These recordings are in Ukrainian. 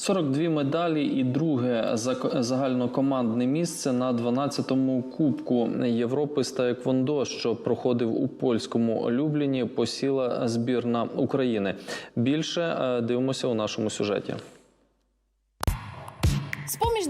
42 медалі і друге загальнокомандне місце на 12-му Кубку Європи з Таеквондо, що проходив у польському Любліні, посіла збірна України. Більше е, дивимося у нашому сюжеті.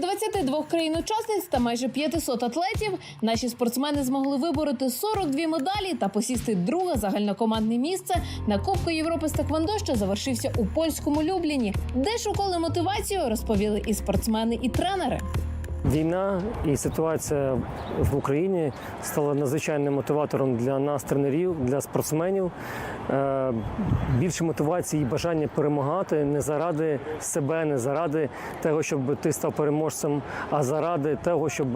З-поміж 22 країн-учасниць та майже 500 атлетів. Наші спортсмени змогли вибороти 42 медалі та посісти друге загальнокомандне місце. На Кубку Європи з Таквондо, що завершився у польському Любліні, де шукали мотивацію, розповіли і спортсмени, і тренери. Війна і ситуація в Україні стала надзвичайним мотиватором для нас, тренерів, для спортсменів. Е, Більше мотивації і бажання перемагати не заради себе, не заради того, щоб ти став переможцем, а заради того, щоб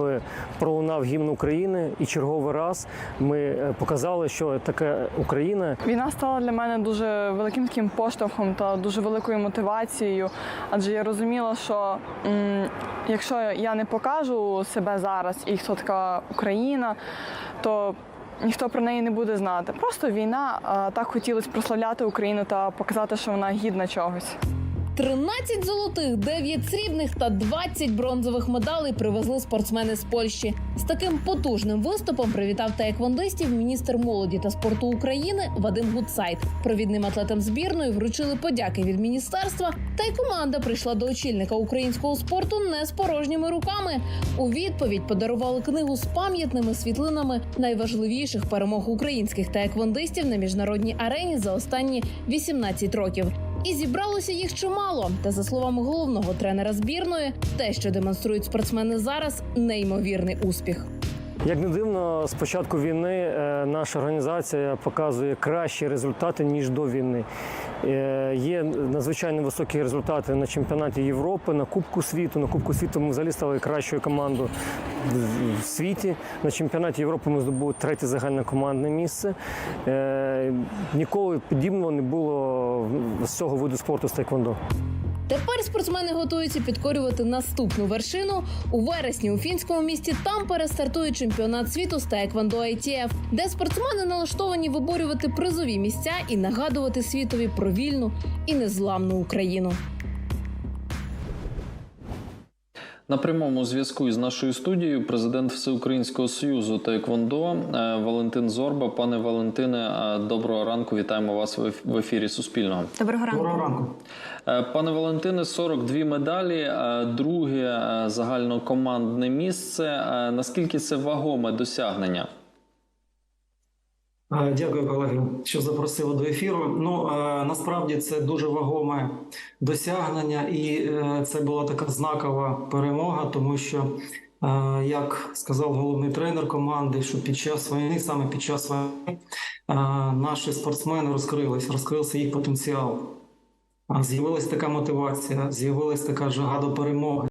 пролунав гімн України. І черговий раз ми е, показали, що така Україна Війна стала для мене дуже великим таким поштовхом та дуже великою мотивацією, адже я розуміла, що м, якщо я не покажу себе зараз і хто така Україна, то ніхто про неї не буде знати. Просто війна, а так хотілося прославляти Україну та показати, що вона гідна чогось. 13 золотих, 9 срібних та 20 бронзових медалей привезли спортсмени з Польщі. З таким потужним виступом привітав таеквондистів міністр молоді та спорту України Вадим Гудсайт. Провідним атлетам збірної вручили подяки від міністерства. Та й команда прийшла до очільника українського спорту не з порожніми руками. У відповідь подарували книгу з пам'ятними світлинами найважливіших перемог українських таеквондистів на міжнародній арені за останні 18 років. І зібралося їх чимало. Та за словами головного тренера збірної, те, що демонструють спортсмени зараз, неймовірний успіх. Як не дивно, з початку війни е, наша організація показує кращі результати ніж до війни. Е, Є надзвичайно високі результати на чемпіонаті Європи, на Кубку світу. На Кубку світу ми взагалі стали кращою командою в- світі. На чемпіонаті Європи ми здобули третє загальнокомандне місце. Е, Ніколи подібного не було з цього виду спорту з тайквондо. Тепер спортсмени готуються підкорювати наступну вершину. У вересні у фінському місті Тампере стартує чемпіонат світу з таеквондо ITF, де спортсмени налаштовані виборювати призові місця і нагадувати світові про вільну і незламну Україну. На прямому зв'язку із нашою студією президент Всеукраїнського союзу Таеквондо е, Валентин Зорба. Пане Валентине, е, доброго ранку. Вітаємо вас в ефірі Суспільного. Доброго ранку. Доброго ранку. Е, Пане Валентине, 42 медалі, друге загальнокомандне місце. Наскільки це вагоме досягнення? Е, Дякую, колеги, що запросили до ефіру. Ну е, насправді це дуже вагоме досягнення, і е, це була така знакова перемога, тому що, як сказав головний тренер команди, що під час війни, саме під час війни, наші спортсмени розкрились, розкрився їх потенціал. А З'явилась така мотивація, з'явилась така жага до перемоги.